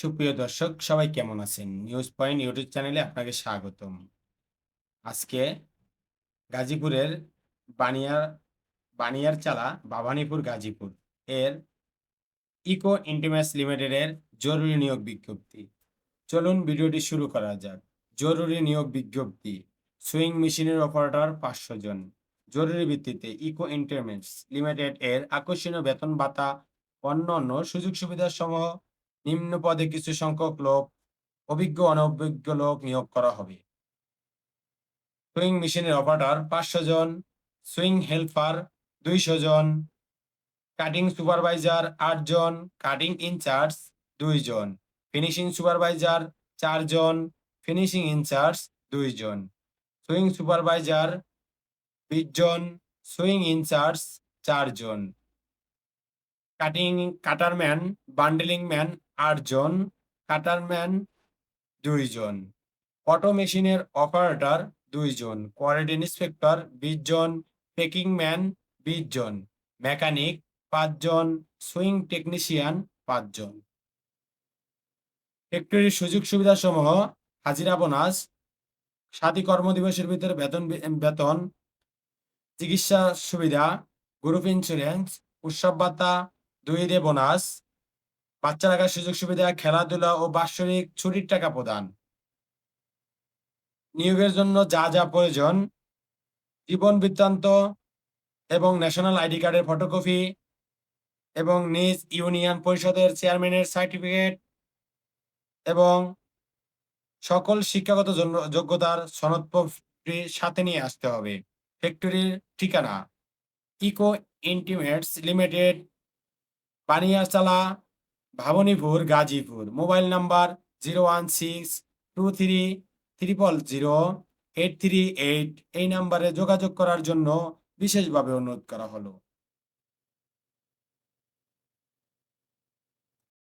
সুপ্রিয় দর্শক, সবাই কেমন আছেন? নিউজ পয়েন্ট ইউটিউব চ্যানেলে আপনাকে স্বাগতম। আজকে গাজীপুরের বানিয়ার বানিয়ার চালা বাবানীপুর গাজীপুর এর ইকো ইন্টিমেস লিমিটেডের জরুরি নিয়োগ বিজ্ঞপ্তি। চলুন ভিডিওটি শুরু করা যাক। জরুরি নিয়োগ বিজ্ঞপ্তি, সুইং মেশিনের অপারেটর পাঁচশো জন। জরুরি ভিত্তিতে ইকো ইন্টারমেন্টস লিমিটেড এর আকর্ষণীয় বেতন ভাতা, অন্যান্য সুযোগ সুবিধা সমূহ নিম্ন পদে কিছু সংখ্যক লোক, অভিজ্ঞ অনভিজ্ঞ লোক নিয়োগ করা হবে। সুইং মেশিনের অপারেটর পাঁচশো জন, সুইং হেল্পার দুইশো জন, কাটিং সুপারভাইজার আট জন, কাটিং ইনচার্জ দুইজন ফিনিশিং সুপারভাইজার চারজন ফিনিশিং ইনচার্জ দুইজন সুইং সুপারভাইজার বিশ জন, সুইং ইনচার্জ চারজন cutting, cutter man, bundling man আটজন, কাটারম্যান দুইজন অটো মেশিনের অপারেটর দুইজন কোয়ালিটি ইন্সপেক্টর বিশ জন পেকিং ম্যান বিশ জন মেকানিক পাঁচজন, সুইং টেকনিশিয়ান পাঁচজন। ফ্যাক্টরির সুযোগ সুবিধা সমূহ হাজিরা বোনাস সাতই কর্মদিবসের ভিতরে বেতন বেতন, চিকিৎসা সুবিধা, গ্রুপ ইন্স্যুরেন্স, উৎসব ভাতা, দুই দে বোনাস বাচ্চা রাখার সুযোগ সুবিধা, খেলাধুলা ও বাৎসরিক ছুটির টাকা প্রদান। নিয়োগের জন্য যা যা প্রয়োজন, জীবন বৃত্তান্ত এবং ন্যাশনাল আইডি কার্ডের ফটোকপি এবং নিজ ইউনিয়ন পরিষদের চেয়ারম্যানের সার্টিফিকেট এবং সকল শিক্ষাগত যোগ্যতার সনদপত্রটি সাথে নিয়ে আসতে হবে। ফ্যাক্টরির ঠিকানা Eco Intimates Limited Baniarchala Bhabanipur, Gazipur. Mobile number zero one six two three triple zero eight three eight. এই নাম্বারে যোগাযোগ করার জন্য বিশেষভাবে অনুরোধ করা হলো।